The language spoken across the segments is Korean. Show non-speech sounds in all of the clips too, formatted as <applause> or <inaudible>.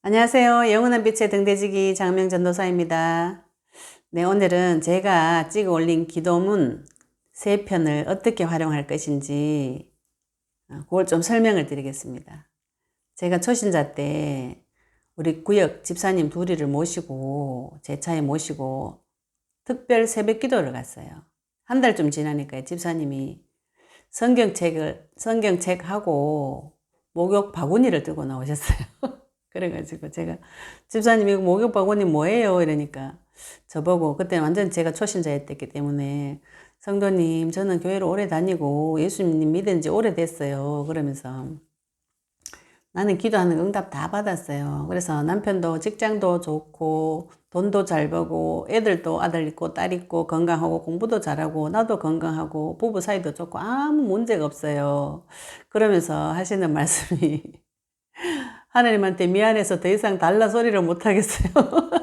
안녕하세요. 영원한 빛의 등대지기 장명 전도사입니다. 네, 오늘은 제가 찍어 올린 기도문 세 편을 어떻게 활용할 것인지 어, 그걸 좀 설명을 드리겠습니다. 제가 초신자 때 우리 구역 집사님 둘이를 모시고 제 차에 모시고 특별 새벽 기도를 갔어요. 한 달쯤 지나니까 집사님이 성경책을 성경책하고 목욕 바구니를 들고 나오셨어요. <laughs> 그래가지고 제가 집사님 이거 목욕 바구니 뭐예요? 이러니까 저보고 그때 완전 제가 초신자였기 때문에 성도님 저는 교회를 오래 다니고 예수님 믿은 지 오래됐어요. 그러면서 나는 기도하는 응답 다 받았어요. 그래서 남편도 직장도 좋고 돈도 잘 벌고 애들도 아들 있고 딸 있고 건강하고 공부도 잘하고 나도 건강하고 부부 사이도 좋고 아무 문제가 없어요. 그러면서 하시는 <laughs> 말씀이 하나님한테 미안해서 더 이상 달라 소리를 못 하겠어요. <laughs>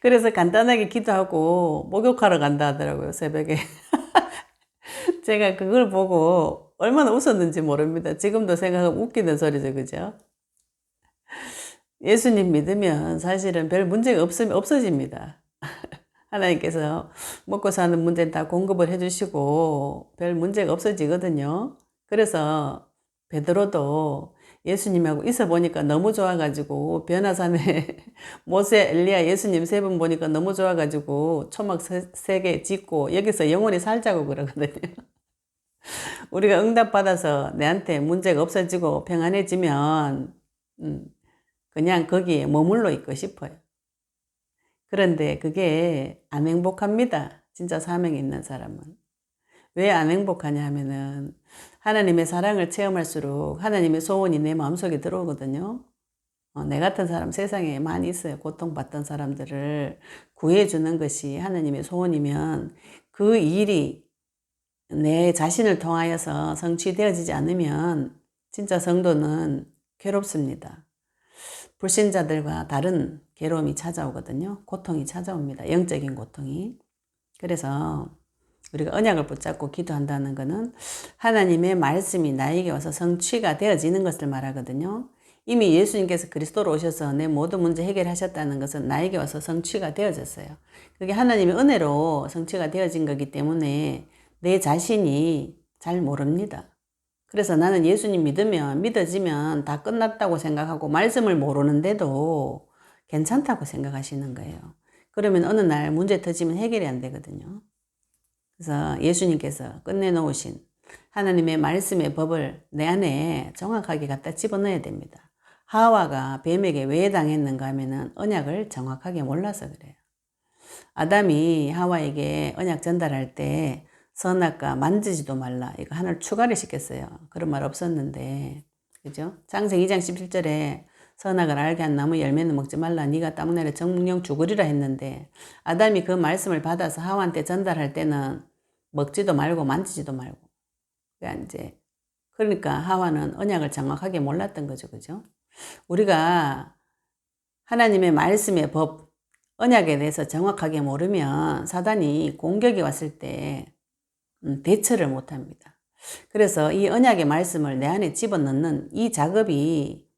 그래서 간단하게 기도하고 목욕하러 간다 하더라고요, 새벽에. <laughs> 제가 그걸 보고 얼마나 웃었는지 모릅니다. 지금도 생각하면 웃기는 소리죠, 그죠? 예수님 믿으면 사실은 별 문제가 없으면 없어집니다. <laughs> 하나님께서 먹고 사는 문제는 다 공급을 해주시고 별 문제가 없어지거든요. 그래서 베드로도 예수님하고 있어 보니까 너무 좋아가지고 변화산에 <laughs> 모세, 엘리야, 예수님 세 분 보니까 너무 좋아가지고 초막 세 개 짓고 여기서 영원히 살자고 그러거든요. <laughs> 우리가 응답 받아서 내한테 문제가 없어지고 평안해지면 음, 그냥 거기에 머물러 있고 싶어요. 그런데 그게 안 행복합니다. 진짜 사명이 있는 사람은. 왜 안 행복하냐 하면은 하나님의 사랑을 체험할수록 하나님의 소원이 내 마음속에 들어오거든요. 어, 내 같은 사람 세상에 많이 있어요. 고통받던 사람들을 구해주는 것이 하나님의 소원이면 그 일이 내 자신을 통하여서 성취되어지지 않으면 진짜 성도는 괴롭습니다. 불신자들과 다른 괴로움이 찾아오거든요. 고통이 찾아옵니다. 영적인 고통이. 그래서 우리가 언약을 붙잡고 기도한다는 것은 하나님의 말씀이 나에게 와서 성취가 되어지는 것을 말하거든요. 이미 예수님께서 그리스도로 오셔서 내 모든 문제 해결하셨다는 것은 나에게 와서 성취가 되어졌어요. 그게 하나님의 은혜로 성취가 되어진 거기 때문에 내 자신이 잘 모릅니다. 그래서 나는 예수님 믿으면, 믿어지면 다 끝났다고 생각하고 말씀을 모르는데도 괜찮다고 생각하시는 거예요. 그러면 어느 날 문제 터지면 해결이 안 되거든요. 그래서 예수님께서 끝내놓으신 하나님의 말씀의 법을 내 안에 정확하게 갖다 집어넣어야 됩니다. 하와가 뱀에게 왜 당했는가 하면은 언약을 정확하게 몰라서 그래요. 아담이 하와에게 언약 전달할 때 선악과 만지지도 말라. 이거 하나를 추가를 시켰어요. 그런 말 없었는데. 그죠? 장생 2장 17절에 선악을 알게 한 나무 열매는 먹지 말라. 네가 땅날에 정령 죽으리라 했는데 아담이 그 말씀을 받아서 하와한테 전달할 때는 먹지도 말고 만지지도 말고. 그러니까 이제 그러니까 하와는 언약을 정확하게 몰랐던 거죠. 그죠? 우리가 하나님의 말씀의 법, 언약에 대해서 정확하게 모르면 사단이 공격이 왔을 때 음, 대처를 못 합니다. 그래서 이 언약의 말씀을 내 안에 집어넣는 이 작업이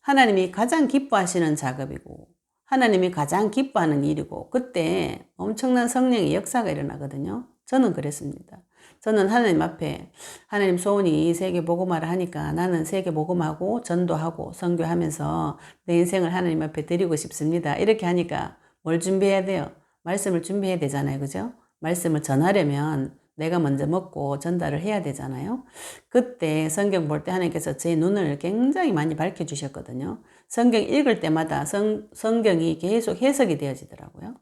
하나님이 가장 기뻐하시는 작업이고 하나님이 가장 기뻐하는 일이고 그때 엄청난 성령의 역사가 일어나거든요. 저는 그랬습니다. 저는 하나님 앞에 하나님 소원이 세계 복음화를 하니까 나는 세계 복음하고 전도하고 선교하면서 내 인생을 하나님 앞에 드리고 싶습니다. 이렇게 하니까 뭘 준비해야 돼요? 말씀을 준비해야 되잖아요. 그죠? 말씀을 전하려면 내가 먼저 먹고 전달을 해야 되잖아요. 그때 성경 볼 때 하나님께서 제 눈을 굉장히 많이 밝혀 주셨거든요. 성경 읽을 때마다 성, 성경이 계속 해석이 되어지더라고요.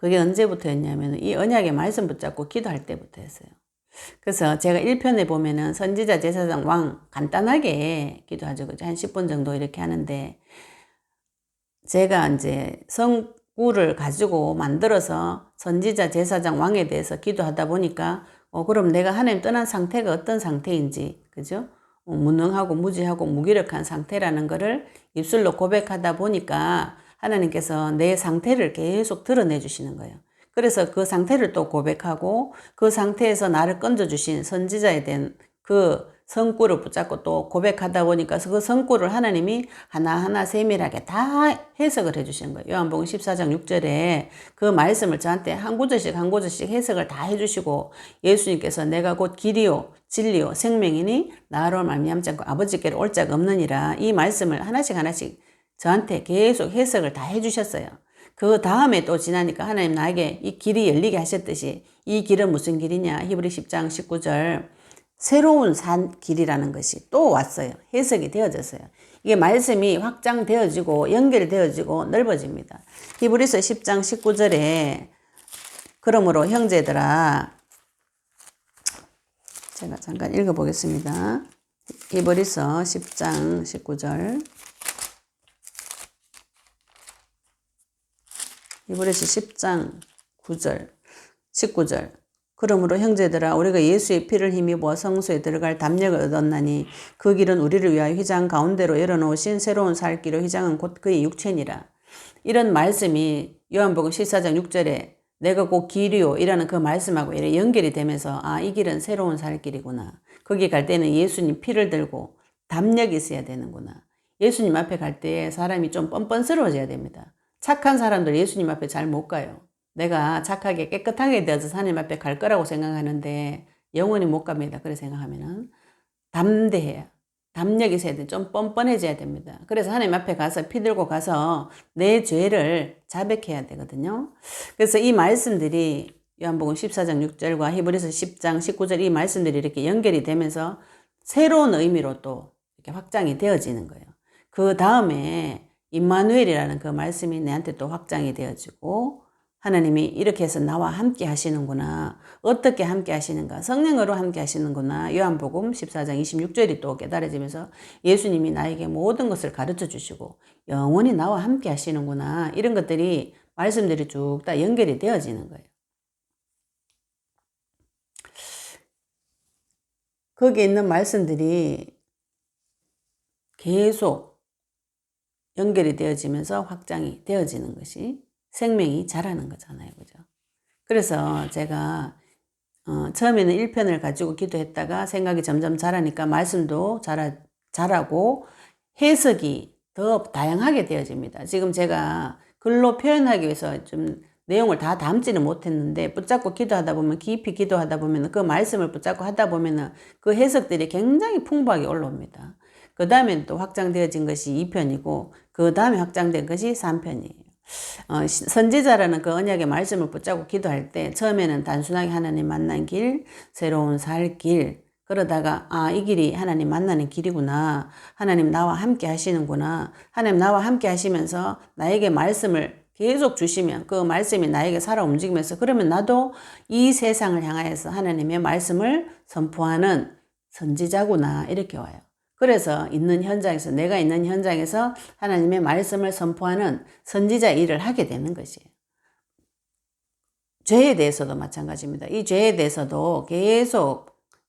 그게 언제부터였냐면 이 언약의 말씀 붙잡고 기도할 때부터였어요. 그래서 제가 1편에 보면은 선지자, 제사장, 왕 간단하게 기도하죠. 그죠? 한 10분 정도 이렇게 하는데 제가 이제 성, 구를 가지고 만들어서 선지자, 제사장, 왕에 대해서 기도하다 보니까 어, 그럼 내가 하나님 떠난 상태가 어떤 상태인지, 그죠? 어, 무능하고 무지하고 무기력한 상태라는 것을 입술로 고백하다 보니까 하나님께서 내 상태를 계속 드러내 주시는 거예요. 그래서 그 상태를 또 고백하고 그 상태에서 나를 건져 주신 선지자에 대한 그 성구를 붙잡고 또 고백하다 보니까 그 성구를 하나님이 하나하나 세밀하게 다 해석을 해주시는 거예요. 요한복음 14장 6절에 그 말씀을 저한테 한 구절씩 한 구절씩 해석을 다 해주시고 예수님께서 내가 곧 길이요 진리요 생명이니 나로 말미암지 않고 아버지께로 올 자가 없느니라 이 말씀을 하나씩 하나씩 저한테 계속 해석을 다 해주셨어요. 그 다음에 또 지나니까 하나님 나에게 이 길이 열리게 하셨듯이 이 길은 무슨 길이냐 히브리 10장 19절 새로운 산 길이라는 것이 또 왔어요. 해석이 되어졌어요. 이게 말씀이 확장되어지고 연결되어지고 넓어집니다. 히브리서 10장 19절에 그러므로 형제들아 제가 잠깐 읽어보겠습니다. 히브리서 10장 19절 히브리서 10장 9절 19절 그러므로 형제들아 우리가 예수의 피를 힘입어 성소에 들어갈 담력을 얻었나니 그 길은 우리를 위하여 휘장 가운데로 열어놓으신 새로운 살 길로 휘장은 곧 그의 육체니라. 이런 말씀이 요한복음 14장 6절에 내가 곧 길이요 이라는 그 말씀하고 이렇게 연결이 되면서 아 이 길은 새로운 살 길이구나. 거기 갈 때는 예수님 피를 들고 담력이 있어야 되는구나. 예수님 앞에 갈 때 사람이 좀 뻔뻔스러워져야 됩니다. 착한 사람들 예수님 앞에 잘 못 가요. 내가 착하게 깨끗하게 되어서 하나님 앞에 갈 거라고 생각하는데 영원히 못 갑니다. 그래 생각하면은 담대해야 담력이 있어야 돼. 좀 뻔뻔해져야 됩니다. 그래서 하나님 앞에 가서 피 들고 가서 내 죄를 자백해야 되거든요. 그래서 이 말씀들이 요한복음 14장 6절과 히브리서 10장 19절 이 말씀들이 이렇게 연결이 되면서 새로운 의미로 또 이렇게 확장이 되어지는 거예요. 그 다음에 임마누엘이라는 그 말씀이 내한테 또 확장이 되어지고 하나님이 이렇게 해서 나와 함께 하시는구나. 어떻게 함께 하시는가? 성령으로 함께 하시는구나. 요한복음 14장 26절이 또 깨달아지면서 예수님이 나에게 모든 것을 가르쳐 주시고 영원히 나와 함께 하시는구나. 이런 것들이 말씀들이 쭉 다 연결이 되어지는 거예요. 거기에 있는 말씀들이 계속 연결이 되어지면서 확장이 되어지는 것이 생명이 자라는 거잖아요. 그죠? 그래서 제가 어, 처음에는 1편을 가지고 기도했다가 생각이 점점 자라니까 말씀도 자라, 자라고 해석이 더 다양하게 되어집니다. 지금 제가 글로 표현하기 위해서 좀 내용을 다 담지는 못했는데 붙잡고 기도하다 보면 깊이 기도하다 보면 그 말씀을 붙잡고 하다 보면 그 해석들이 굉장히 풍부하게 올라옵니다. 그 다음에 또 확장되어진 것이 2편이고 그 다음에 확장된 것이 3편이에요. 어, 선지자라는 그 언약의 말씀을 붙잡고 기도할 때 처음에는 단순하게 하나님 만난 길, 새로운 살 길, 그러다가 아, 이 길이 하나님 만나는 길이구나. 하나님 나와 함께 하시는구나. 하나님 나와 함께 하시면서 나에게 말씀을 계속 주시면 그 말씀이 나에게 살아 움직이면서 그러면 나도 이 세상을 향하여서 하나님의 말씀을 선포하는 선지자구나. 이렇게 와요. 그래서 있는 현장에서 내가 있는 현장에서 하나님의 말씀을 선포하는 선지자 일을 하게 되는 것이에요. 죄에 대해서도 마찬가지입니다. 이 죄에 대해서도 계속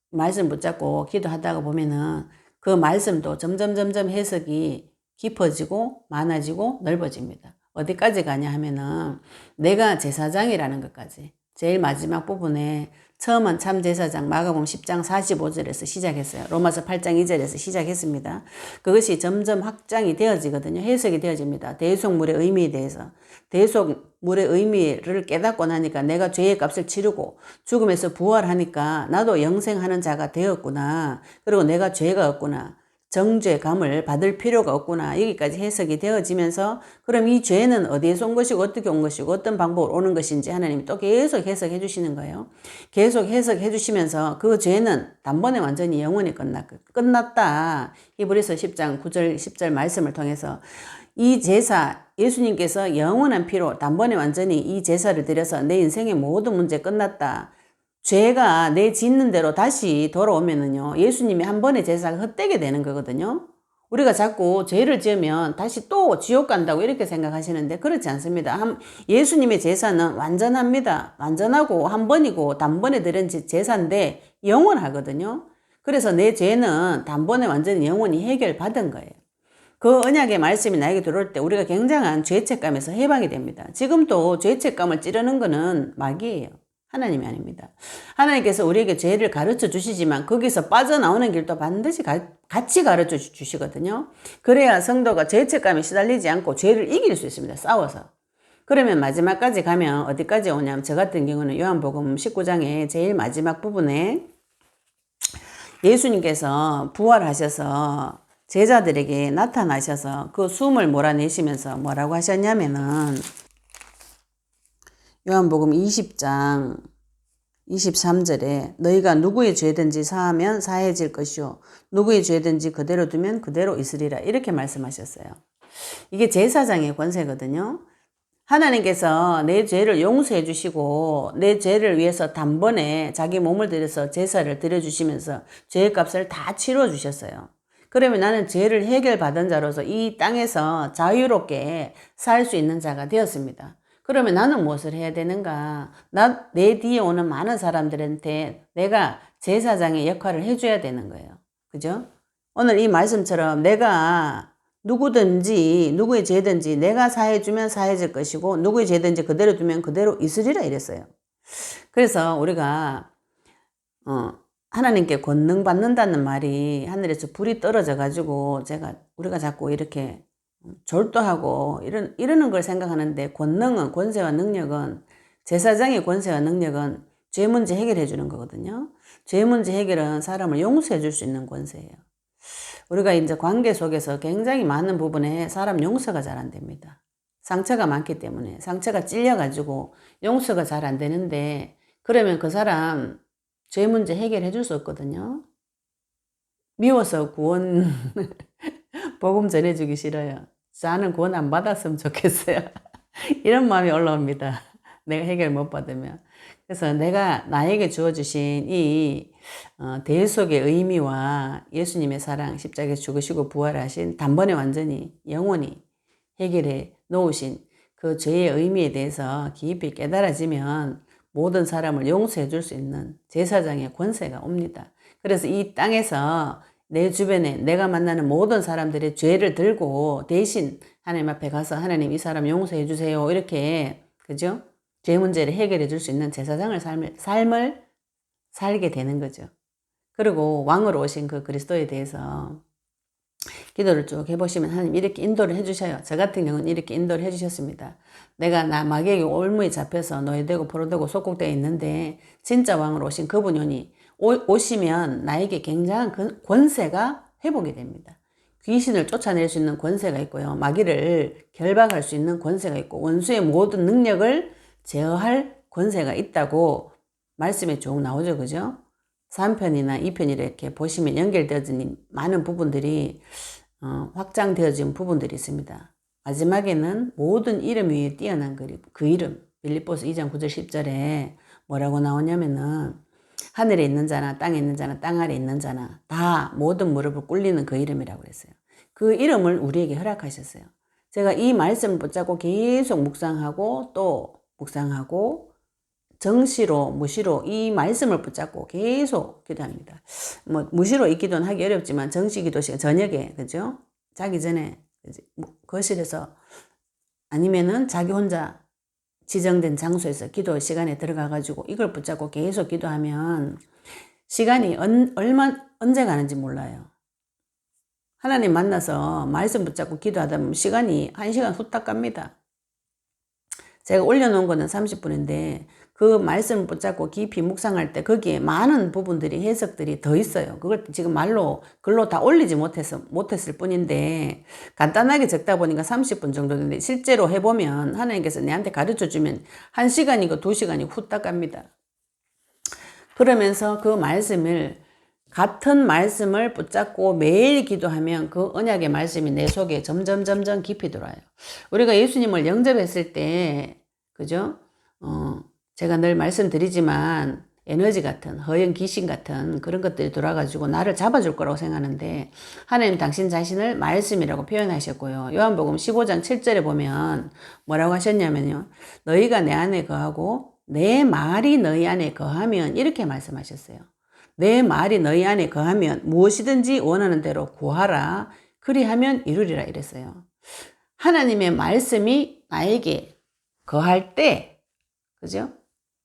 말씀 붙잡고 기도하다가 보면은 그 말씀도 점점 점점 해석이 깊어지고 많아지고 넓어집니다. 어디까지 가냐 하면은 내가 제사장이라는 것까지 제일 마지막 부분에 처음은 참제사장 마가복음 10장 45절에서 시작했어요. 로마서 8장 2절에서 시작했습니다. 그것이 점점 확장이 되어지거든요. 해석이 되어집니다. 대속물의 의미에 대해서. 대속물의 의미를 깨닫고 나니까 내가 죄의 값을 치르고 죽음에서 부활하니까 나도 영생하는 자가 되었구나. 그리고 내가 죄가 없구나. 정죄감을 받을 필요가 없구나. 여기까지 해석이 되어지면서 그럼 이 죄는 어디에서 온 것이고 어떻게 온 것이고 어떤 방법으로 오는 것인지 하나님이 또 계속 해석해 주시는 거예요. 계속 해석해 주시면서 그 죄는 단번에 완전히 영원히 끝났, 끝났다. 히브리서 10장 9절 10절 말씀을 통해서 이 제사 예수님께서 영원한 피로 단번에 완전히 이 제사를 드려서 내 인생의 모든 문제 끝났다. 죄가 내 짓는 대로 다시 돌아오면은요, 예수님이 한 번의 제사가 헛되게 되는 거거든요. 우리가 자꾸 죄를 지으면 다시 또 지옥 간다고 이렇게 생각하시는데 그렇지 않습니다. 예수님의 제사는 완전합니다. 완전하고 한 번이고 단번에 드린 제사인데 영원하거든요. 그래서 내 죄는 단번에 완전히 영원히 해결받은 거예요. 그 언약의 말씀이 나에게 들어올 때 우리가 굉장한 죄책감에서 해방이 됩니다. 지금도 죄책감을 찌르는 거는 마귀예요. 하나님이 아닙니다. 하나님께서 우리에게 죄를 가르쳐 주시지만 거기서 빠져나오는 길도 반드시 가, 같이 가르쳐 주시거든요. 그래야 성도가 죄책감에 시달리지 않고 죄를 이길 수 있습니다. 싸워서. 그러면 마지막까지 가면 어디까지 오냐면 저 같은 경우는 요한복음 19장의 제일 마지막 부분에 예수님께서 부활하셔서 제자들에게 나타나셔서 그 숨을 몰아내시면서 뭐라고 하셨냐면은 요한복음 20장 23절에 너희가 누구의 죄든지 사하면 사해질 것이요 누구의 죄든지 그대로 두면 그대로 있으리라 이렇게 말씀하셨어요. 이게 제사장의 권세거든요. 하나님께서 내 죄를 용서해 주시고 내 죄를 위해서 단번에 자기 몸을 들여서 제사를 드려 주시면서 죄의 값을 다 치러 주셨어요. 그러면 나는 죄를 해결받은 자로서 이 땅에서 자유롭게 살 수 있는 자가 되었습니다. 그러면 나는 무엇을 해야 되는가? 나, 내 뒤에 오는 많은 사람들한테 내가 제사장의 역할을 해줘야 되는 거예요. 그죠? 오늘 이 말씀처럼 내가 누구든지, 누구의 죄든지 내가 사해주면 사해질 것이고, 누구의 죄든지 그대로 두면 그대로 있으리라 이랬어요. 그래서 우리가, 어, 하나님께 권능 받는다는 말이 하늘에서 불이 떨어져 가지고 제가, 우리가 자꾸 이렇게 졸도하고 이런 이러는 걸 생각하는데 권능은 권세와 능력은 제사장의 권세와 능력은 죄 문제 해결해 주는 거거든요. 죄 문제 해결은 사람을 용서해 줄 수 있는 권세예요. 우리가 이제 관계 속에서 굉장히 많은 부분에 사람 용서가 잘 안 됩니다. 상처가 많기 때문에 상처가 찔려 가지고 용서가 잘 안 되는데 그러면 그 사람 죄 문제 해결해 줄 수 없거든요. 미워서 구원 <laughs> 복음 전해주기 싫어요. 저는 구원 안 받았으면 좋겠어요. <laughs> 이런 마음이 올라옵니다. 내가 해결 못 받으면. 그래서 내가 나에게 주어주신 이 어, 대회 속의 의미와 예수님의 사랑, 십자가에 죽으시고 부활하신 단번에 완전히 영원히 해결해 놓으신 그 죄의 의미에 대해서 깊이 깨달아지면 모든 사람을 용서해 줄 수 있는 제사장의 권세가 옵니다. 그래서 이 땅에서 내 주변에 내가 만나는 모든 사람들의 죄를 들고 대신 하나님 앞에 가서 하나님 이 사람 용서해 주세요. 이렇게 그죠? 죄 문제를 해결해 줄 수 있는 제사장을 삶을, 삶을 살게 되는 거죠. 그리고 왕으로 오신 그 그리스도에 대해서 기도를 쭉 해보시면 하나님 이렇게 인도를 해주셔요. 저 같은 경우는 이렇게 인도를 해주셨습니다. 내가 나 마귀에게 올무에 잡혀서 노예되고 포로되고 속국되어 있는데 진짜 왕으로 오신 그분이 오시면 나에게 굉장한 그 권세가 회복이 됩니다. 귀신을 쫓아낼 수 있는 권세가 있고요. 마귀를 결박할 수 있는 권세가 있고 원수의 모든 능력을 제어할 권세가 있다고 말씀에 쭉 나오죠. 그죠? 3편이나 2편 이렇게 보시면 연결되어진 많은 부분들이 어, 확장되어진 부분들이 있습니다. 마지막에는 모든 이름 위에 뛰어난 그 이름, 빌리포스 2장 9절 10절에 뭐라고 나오냐면은 하늘에 있는 자나 땅에 있는 자나 땅 아래 있는 자나 다 모든 무릎을 꿇리는 그 이름이라고 그랬어요. 그 이름을 우리에게 허락하셨어요. 제가 이 말씀을 붙잡고 계속 묵상하고 또 묵상하고 정시로 무시로 이 말씀을 붙잡고 계속 기도합니다. 뭐 무시로 이 기도는 하기 어렵지만 정시 기도 시간 저녁에 그죠? 자기 전에 뭐 거실에서 아니면은 자기 혼자 지정된 장소에서 기도 시간에 들어가 가지고 이걸 붙잡고 계속 기도하면 시간이 언, 얼마 언제 가는지 몰라요. 하나님 만나서 말씀 붙잡고 기도하다 보면 시간이 한 시간 후딱 갑니다. 제가 올려놓은 거는 30분인데 그 말씀을 붙잡고 깊이 묵상할 때 거기에 많은 부분들이 해석들이 더 있어요. 그걸 지금 말로 글로 다 올리지 못해서 못했을 뿐인데 간단하게 적다 보니까 30분 정도 되는데 실제로 해보면 하나님께서 내한테 가르쳐 주면 1시간이고 2시간이 후딱 갑니다. 그러면서 그 말씀을 같은 말씀을 붙잡고 매일 기도하면 그 언약의 말씀이 내 속에 점점 점점 깊이 들어와요. 우리가 예수님을 영접했을 때 그죠? 어, 제가 늘 말씀드리지만 에너지 같은 허영 귀신 같은 그런 것들이 돌아가지고 나를 잡아줄 거라고 생각하는데 하나님 당신 자신을 말씀이라고 표현하셨고요. 요한복음 15장 7절에 보면 뭐라고 하셨냐면요. 너희가 내 안에 거하고 내 말이 너희 안에 거하면 이렇게 말씀하셨어요. 내 말이 너희 안에 거하면 무엇이든지 원하는 대로 구하라. 그리하면 이루리라 이랬어요. 하나님의 말씀이 나에게 거할 때, 그죠?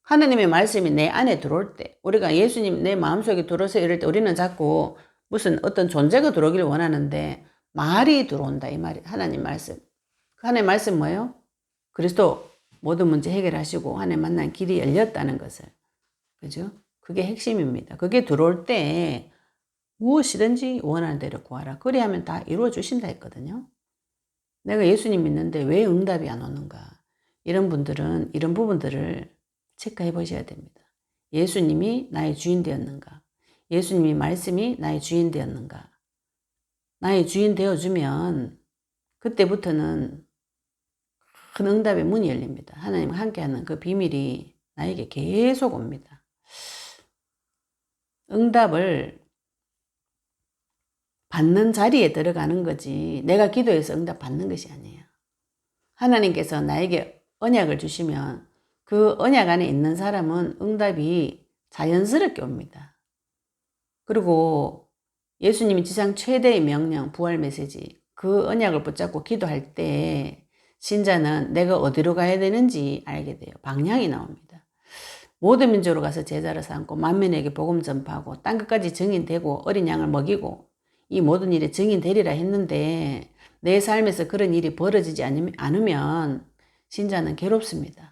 하나님의 말씀이 내 안에 들어올 때, 우리가 예수님 내 마음속에 들어서 이럴 때 우리는 자꾸 무슨 어떤 존재가 들어오기를 원하는데 말이 들어온다 이 말이 하나님 말씀. 그 하나님 말씀 뭐예요? 그리스도 모든 문제 해결하시고 하나님 만난 길이 열렸다는 것을. 그죠? 그게 핵심입니다. 그게 들어올 때 무엇이든지 원하는 대로 구하라. 그리하면 다 이루어 주신다 했거든요. 내가 예수님 믿는데 왜 응답이 안 오는가? 이런 분들은 이런 부분들을 체크해 보셔야 됩니다. 예수님이 나의 주인 되었는가? 예수님이 말씀이 나의 주인 되었는가? 나의 주인 되어주면 그때부터는 큰 응답의 문이 열립니다. 하나님과 함께하는 그 비밀이 나에게 계속 옵니다. 응답을 받는 자리에 들어가는 거지 내가 기도해서 응답 받는 것이 아니에요. 하나님께서 나에게 언약을 주시면 그 언약 안에 있는 사람은 응답이 자연스럽게 옵니다. 그리고 예수님이 지상 최대의 명령, 부활 메시지, 그 언약을 붙잡고 기도할 때 신자는 내가 어디로 가야 되는지 알게 돼요. 방향이 나옵니다. 모든 민족으로 가서 제자를 삼고 만민에게 복음 전파하고 땅 끝까지 증인되고 어린 양을 먹이고 이 모든 일에 증인되리라 했는데 내 삶에서 그런 일이 벌어지지 않으면 신자는 괴롭습니다.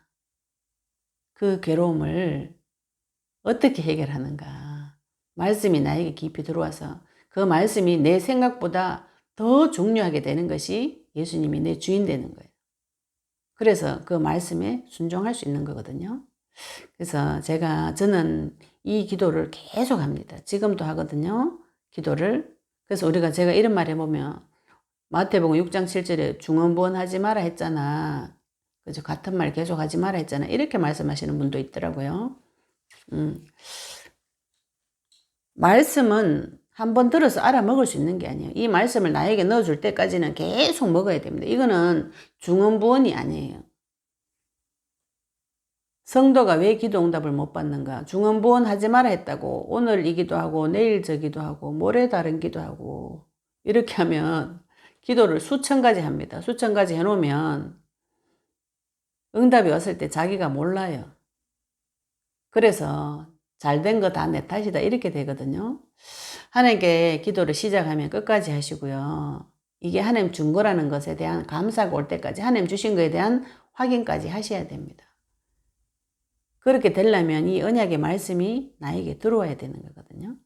그 괴로움을 어떻게 해결하는가? 말씀이 나에게 깊이 들어와서 그 말씀이 내 생각보다 더 중요하게 되는 것이 예수님이 내 주인 되는 거예요. 그래서 그 말씀에 순종할 수 있는 거거든요. 그래서 제가 저는 이 기도를 계속 합니다. 지금도 하거든요. 기도를. 그래서 우리가 제가 이런 말 해보면 마태복음 6장 7절에 중언부언 하지 마라 했잖아. 그죠? 같은 말 계속 하지 마라 했잖아. 이렇게 말씀하시는 분도 있더라고요. 음. 말씀은 한번 들어서 알아먹을 수 있는 게 아니에요. 이 말씀을 나에게 넣어줄 때까지는 계속 먹어야 됩니다. 이거는 중언부언이 아니에요. 성도가 왜 기도 응답을 못 받는가? 중언부언 하지 마라 했다고 오늘 이기도 하고 내일 저기도 하고 모레 다른 기도 하고 이렇게 하면 기도를 수천 가지 합니다. 수천 가지 해놓으면 응답이 왔을 때 자기가 몰라요. 그래서 잘 된 거 다 내 탓이다 이렇게 되거든요. 하나님께 기도를 시작하면 끝까지 하시고요. 이게 하나님 준 거라는 것에 대한 감사가 올 때까지 하나님 주신 거에 대한 확인까지 하셔야 됩니다. 그렇게 되려면 이 언약의 말씀이 나에게 들어와야 되는 거거든요.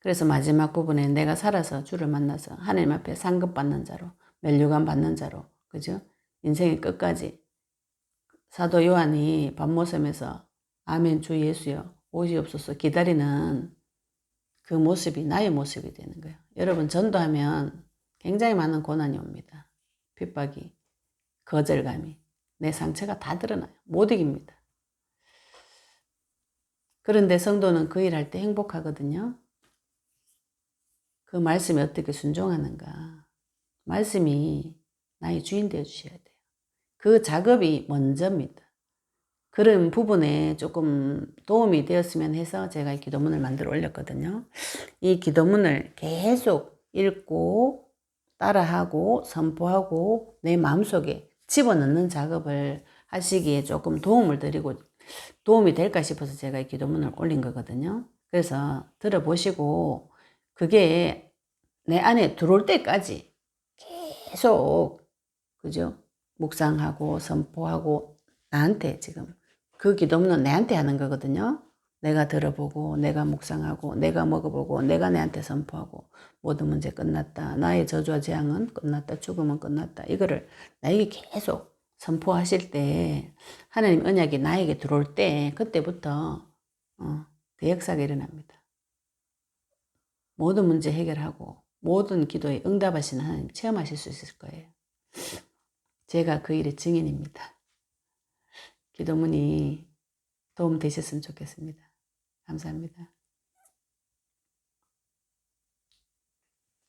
그래서 마지막 부분에 내가 살아서 주를 만나서 하나님 앞에 상급 받는 자로, 멸류관 받는 자로, 그죠? 인생의 끝까지. 사도 요한이 밤모섬에서 아멘 주 예수여 오시옵소서 기다리는 그 모습이 나의 모습이 되는 거예요. 여러분 전도하면 굉장히 많은 고난이 옵니다. 핍박이, 거절감이. 내 상처가 다 드러나요. 못 이깁니다. 그런데 성도는 그 일 할 때 행복하거든요. 그 말씀에 어떻게 순종하는가. 말씀이 나의 주인 되어 주셔야 돼요. 그 작업이 먼저입니다. 그런 부분에 조금 도움이 되었으면 해서 제가 이 기도문을 만들어 올렸거든요. 이 기도문을 계속 읽고 따라하고 선포하고 내 마음속에 집어넣는 작업을 하시기에 조금 도움을 드리고 도움이 될까 싶어서 제가 이 기도문을 올린 거거든요. 그래서 들어보시고 그게 내 안에 들어올 때까지 계속 그죠? 묵상하고 선포하고 나한테 지금 그 기도문은 내한테 하는 거거든요. 내가 들어보고 내가 묵상하고 내가 먹어보고 내가 내한테 선포하고 모든 문제 끝났다. 나의 저주와 재앙은 끝났다. 죽음은 끝났다. 이거를 나에게 계속 선포하실 때 하나님 언약이 나에게 들어올 때 그때부터 어, 대역사가 일어납니다. 모든 문제 해결하고 모든 기도에 응답하시는 하나님 체험하실 수 있을 거예요. 제가 그 일의 증인입니다. 기도문이 도움 되셨으면 좋겠습니다. 감사합니다.